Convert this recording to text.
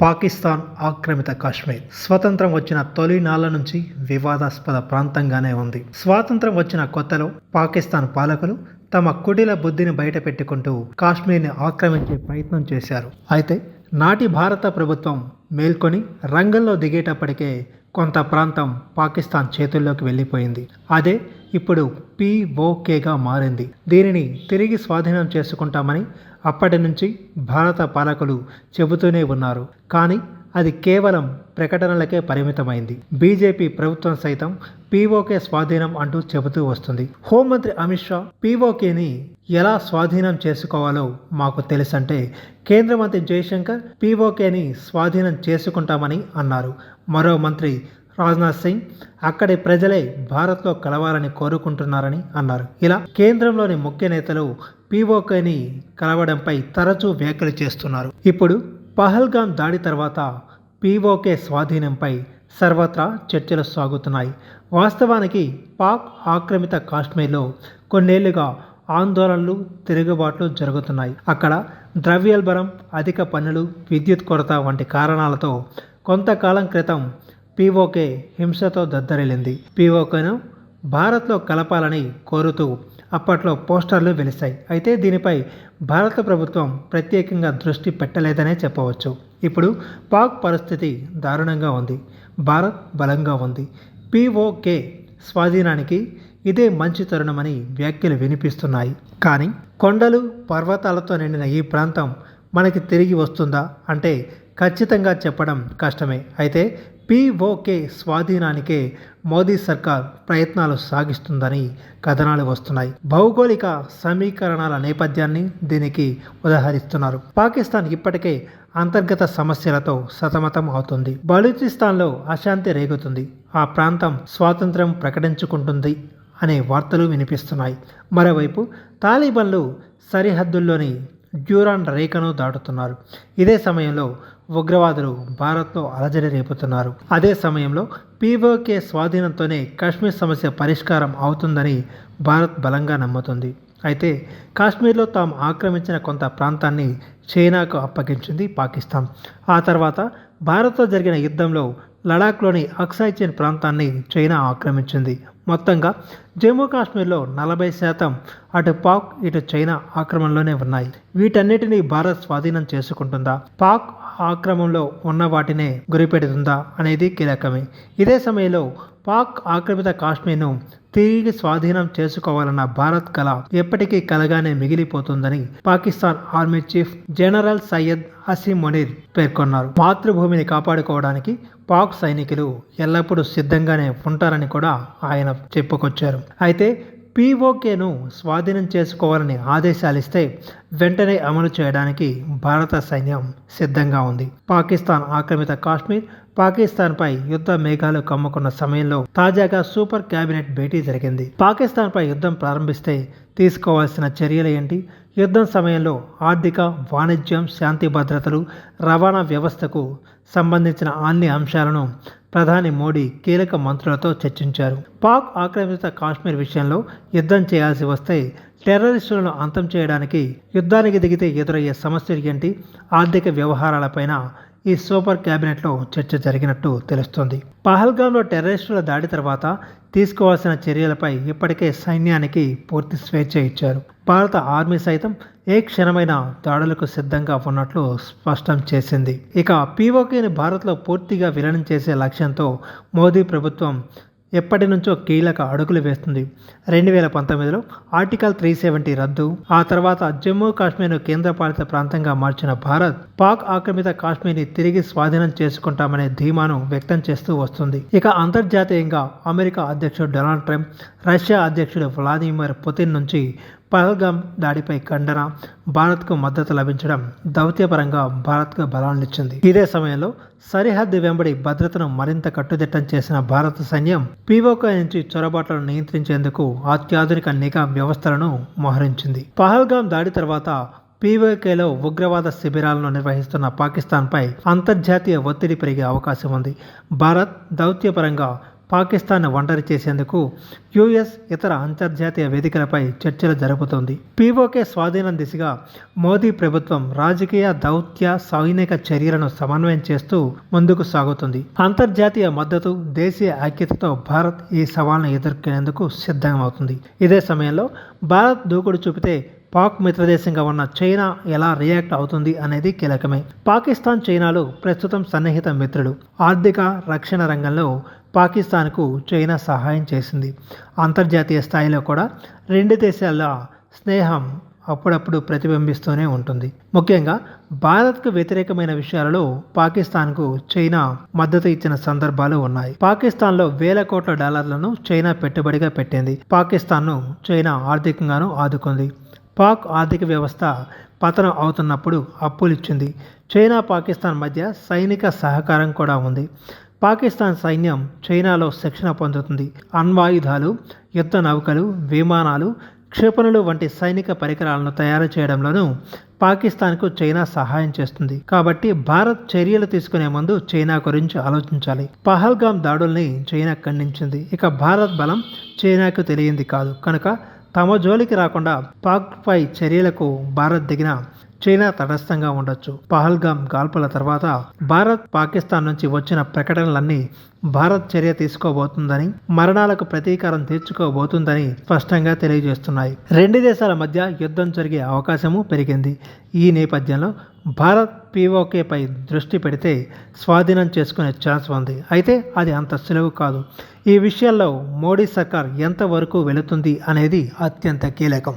పాకిస్తాన్ ఆక్రమిత కాశ్మీర్. స్వతంత్రం వచ్చిన తొలి నాళ్ళ నుంచి వివాదాస్పద ప్రాంతంగానే ఉంది. స్వాతంత్రం వచ్చిన కొత్తలో పాకిస్తాన్ పాలకులు తమ కుటిల బుద్ధిని బయటపెట్టుకుంటూ కాశ్మీర్ని ఆక్రమించే ప్రయత్నం చేశారు. అయితే నాటి భారత ప్రభుత్వం మేల్కొని రంగంలో దిగేటప్పటికే కొంత ప్రాంతం పాకిస్తాన్ చేతుల్లోకి వెళ్ళిపోయింది. అదే ఇప్పుడు పిఓకేగా మారింది. దీనిని తిరిగి స్వాధీనం చేసుకుంటామని అప్పటి నుంచి భారత పాలకులు చెబుతూనే ఉన్నారు. కానీ అది కేవలం ప్రకటనలకే పరిమితమైంది. బీజేపీ ప్రభుత్వం సైతం పీఓకే స్వాధీనం అంటూ చెబుతూ వస్తుంది. హోంమంత్రి అమిత్ షా పీఓకేని ఎలా స్వాధీనం చేసుకోవాలో మాకు తెలుసంటే కేంద్ర మంత్రి జయశంకర్ పీఓకేని స్వాధీనం చేసుకుంటామని అన్నారు. మరో మంత్రి రాజ్నాథ్ సింగ్ అక్కడి ప్రజలే భారత్లో కలవాలని కోరుకుంటున్నారని అన్నారు. ఇలా కేంద్రంలోని ముఖ్య నేతలు పీఓకేని కలవడంపై తరచూ వ్యాఖ్యలు చేస్తున్నారు. ఇప్పుడు పహల్గాం దాడి తర్వాత పీఓకే స్వాధీనంపై సర్వత్రా చర్చలు సాగుతున్నాయి. వాస్తవానికి పాక్ ఆక్రమిత కాశ్మీర్లో కొన్నేళ్ళుగా ఆందోళనలు తిరుగుబాట్లు జరుగుతున్నాయి. అక్కడ ద్రవ్యోల్బణం అధిక పన్నులు విద్యుత్ కొరత వంటి కారణాలతో కొంతకాలం క్రితం పీఓకే హింసతో దద్దరిల్లింది. పీఓకేను భారత్లో కలపాలని కోరుతూ అప్పట్లో పోస్టర్లు వెలిశాయి. అయితే దీనిపై భారత ప్రభుత్వం ప్రత్యేకంగా దృష్టి పెట్టలేదనే చెప్పవచ్చు. ఇప్పుడు పాక్ పరిస్థితి దారుణంగా ఉంది. భారత్ బలంగా ఉంది. పీఓకే స్వాధీనానికి ఇదే మంచి తరుణమని వ్యాఖ్యలు వినిపిస్తున్నాయి. కానీ కొండలు పర్వతాలతో నిండిన ఈ ప్రాంతం మనకి తిరిగి వస్తుందా అంటే ఖచ్చితంగా చెప్పడం కష్టమే. అయితే పీఓకే స్వాధీనానికే మోదీ సర్కార్ ప్రయత్నాలు సాగిస్తుందని కథనాలు వస్తున్నాయి. భౌగోళిక సమీకరణాల నేపథ్యాన్ని దీనికి ఉదాహరిస్తున్నారు. పాకిస్తాన్ ఇప్పటికే అంతర్గత సమస్యలతో సతమతం అవుతుంది. బలూచిస్తాన్లో అశాంతి రేగుతుంది. ఆ ప్రాంతం స్వాతంత్ర్యం ప్రకటించుకుంటుంది అనే వార్తలు వినిపిస్తున్నాయి. మరోవైపు తాలిబన్లు సరిహద్దుల్లోని డ్యూరాన్ రేఖను దాటుతున్నారు. ఇదే సమయంలో ఉగ్రవాదులు భారత్లో అలజడి రేపుతున్నారు. అదే సమయంలో పీఓకే స్వాధీనంతోనే కాశ్మీర్ సమస్య పరిష్కారం అవుతుందని భారత్ బలంగా నమ్ముతుంది. అయితే కాశ్మీర్లో తాము ఆక్రమించిన కొంత ప్రాంతాన్ని చైనాకు అప్పగించింది పాకిస్తాన్. ఆ తర్వాత భారత్తో జరిగిన యుద్ధంలో లడాఖ్లోని అక్సాయ్ ప్రాంతాన్ని చైనా ఆక్రమించింది. మొత్తంగా జమ్మూ కాశ్మీర్లో నలభై శాతం అటు పాక్ ఇటు చైనా ఆక్రమణలోనే ఉన్నాయి. వీటన్నిటినీ భారత్ స్వాధీనం చేసుకుంటుందా? పాక్ ఆక్రమంలో ఉన్న వాటినే గురిపెడుతుందా అనేది కీలకమే. ఇదే సమయంలో పాక్ ఆక్రమిత కాశ్మీర్ను తిరిగి స్వాధీనం చేసుకోవాలన్న భారత్ కళ ఎప్పటికీ కలగానే మిగిలిపోతుందని Pakistan army chief general Syed Asim Munir పేర్కొన్నారు. మాతృభూమిని కాపాడుకోవడానికి పాక్ సైనికులు ఎల్లప్పుడూ సిద్ధంగానే ఉంటారని కూడా ఆయన చెప్పుకొచ్చారు. అయితే పీఓకేను స్వాధీనం చేసుకోవాలని ఆదేశాలు ఇస్తే వెంటనే అమలు చేయడానికి భారత సైన్యం సిద్ధంగా ఉంది. పాకిస్తాన్ ఆక్రమిత కాశ్మీర్ పాకిస్తాన్పై యుద్ధ మేఘాలు కమ్ముకున్న సమయంలో తాజాగా సూపర్ క్యాబినెట్ భేటీ జరిగింది. పాకిస్తాన్పై యుద్ధం ప్రారంభిస్తే తీసుకోవాల్సిన చర్యలు ఏంటి? యుద్ధం సమయంలో ఆర్థిక వాణిజ్యం శాంతి భద్రతలు రవాణా వ్యవస్థకు సంబంధించిన అన్ని అంశాలను ప్రధాని మోడీ కీలక మంత్రులతో చర్చించారు. పాక్ ఆక్రమిత కాశ్మీర్ విషయంలో యుద్ధం చేయాల్సి వస్తే టెర్రరిస్టులను అంతం చేయడానికి యుద్ధానికి దిగితే ఎదురయ్యే సమస్యలు ఏంటి? ఆర్థిక వ్యవహారాలపైన ఈ సూపర్ క్యాబినెట్లో చర్చ జరిగినట్టు తెలుస్తోంది. పహల్గాంలో టెర్రరిస్టుల దాడి తర్వాత తీసుకోవాల్సిన చర్యలపై ఇప్పటికే సైన్యానికి పూర్తి స్వేచ్ఛ ఇచ్చారు. భారత ఆర్మీ సైతం ఏ క్షణమైన దాడులకు సిద్ధంగా ఉన్నట్లు స్పష్టం చేసింది. ఇక పీఓకేని భారత్లో పూర్తిగా విలీనం చేసే లక్ష్యంతో మోదీ ప్రభుత్వం ఎప్పటి నుంచో కీలక అడుగులు వేస్తుంది. రెండు వేల పంతొమ్మిదిలో ఆర్టికల్ త్రీ సెవెంటీ రద్దు ఆ తర్వాత జమ్మూ కాశ్మీర్ను కేంద్రపాలిత ప్రాంతంగా మార్చిన భారత్ పాక్ ఆక్రమిత కాశ్మీర్ని తిరిగి స్వాధీనం చేసుకుంటామనే ధీమాను వ్యక్తం చేస్తూ వస్తుంది. ఇక అంతర్జాతీయంగా అమెరికా అధ్యక్షుడు డొనాల్డ్ ట్రంప్ రష్యా అధ్యక్షుడు వ్లాదిమిర్ పుతిన్ నుంచి పహల్గామ్ దాడిపై ఖండన భారత్కు మద్దతు లభించడం దౌత్యపరంగా భారత్కు బలాన్నిచ్చింది ఇదే సమయంలో సరిహద్దు వెంబడి భద్రతను మరింత కట్టుదిట్టం చేసిన భారత సైన్యం పీఓకే నుంచి చొరబాట్లను నియంత్రించేందుకు అత్యాధునిక నిఘా వ్యవస్థలను మోహరించింది. పహల్గామ్ దాడి తర్వాత పీవోకేలో ఉగ్రవాద శిబిరాలను నిర్వహిస్తున్న పాకిస్తాన్పై అంతర్జాతీయ ఒత్తిడి పెరిగే అవకాశం ఉంది. భారత్ దౌత్యపరంగా పాకిస్తాన్ ఒంటరి చేసేందుకు యుఎస్ ఇతర అంతర్జాతీయ వేదికలపై చర్చలు జరుపుతోంది. పీఓకే స్వాధీనం దిశగా మోదీ ప్రభుత్వం రాజకీయ దౌత్య సైనిక చర్యలను సమన్వయం చేస్తూ ముందుకు సాగుతుంది. అంతర్జాతీయ మద్దతు దేశీయ ఐక్యతతో భారత్ ఈ సవాల్ను ఎదుర్కొనేందుకు సిద్ధమవుతుంది. ఇదే సమయంలో భారత్ దూకుడు చూపితే పాక్ మిత్రదేశంగా ఉన్న చైనా ఎలా రియాక్ట్ అవుతుంది అనేది కీలకమే. పాకిస్తాన్ చైనాలు ప్రస్తుతం సన్నిహిత మిత్రులు. ఆర్థిక రక్షణ రంగంలో పాకిస్తాన్కు చైనా సహాయం చేసింది. అంతర్జాతీయ స్థాయిలో కూడా రెండు దేశాల స్నేహం అప్పుడప్పుడు ప్రతిబింబిస్తూనే ఉంటుంది. ముఖ్యంగా భారత్కు వ్యతిరేకమైన విషయాలలో పాకిస్తాన్కు చైనా మద్దతు ఇచ్చిన సందర్భాలు ఉన్నాయి. పాకిస్తాన్లో వేల కోట్ల డాలర్లను చైనా పెట్టుబడిగా పెట్టింది. పాకిస్తాన్ను చైనా ఆర్థికంగానూ ఆదుకుంది. పాక్ ఆర్థిక వ్యవస్థ పతనం అవుతున్నప్పుడు అప్పులిచ్చింది. చైనా పాకిస్తాన్ మధ్య సైనిక సహకారం కూడా ఉంది. పాకిస్తాన్ సైన్యం చైనాలో శిక్షణ పొందుతుంది. అణ్వాయుధాలు యుద్ధ నౌకలు విమానాలు క్షిపణులు వంటి సైనిక పరికరాలను తయారు చేయడంలోనూ పాకిస్తాన్కు చైనా సహాయం చేస్తుంది. కాబట్టి భారత్ చర్యలు తీసుకునే ముందు చైనా గురించి ఆలోచించాలి. పహల్గామ్ దాడుల్ని చైనా ఖండించింది. ఇక భారత్ బలం చైనాకు తెలియంది కాదు. కనుక తమ జోలికి రాకుండా పాక్పై చర్యలకు భారత్ దిగిన చైనా తటస్థంగా ఉండొచ్చు. పహల్గామ్ కాల్పుల తర్వాత భారత్ పాకిస్తాన్ నుంచి వచ్చిన ప్రకటనలన్నీ భారత్ చర్య తీసుకోబోతుందని మరణాలకు ప్రతీకారం తీర్చుకోబోతుందని స్పష్టంగా తెలియజేస్తున్నాయి. రెండు దేశాల మధ్య యుద్ధం జరిగే అవకాశము పెరిగింది. ఈ నేపథ్యంలో భారత్ పీఓకేపై దృష్టి పెడితే స్వాధీనం చేసుకునే ఛాన్స్ ఉంది. అయితే అది అంత సులువు కాదు. ఈ విషయాల్లో మోడీ సర్కార్ ఎంతవరకు వెళుతుంది అనేది అత్యంత కీలకం.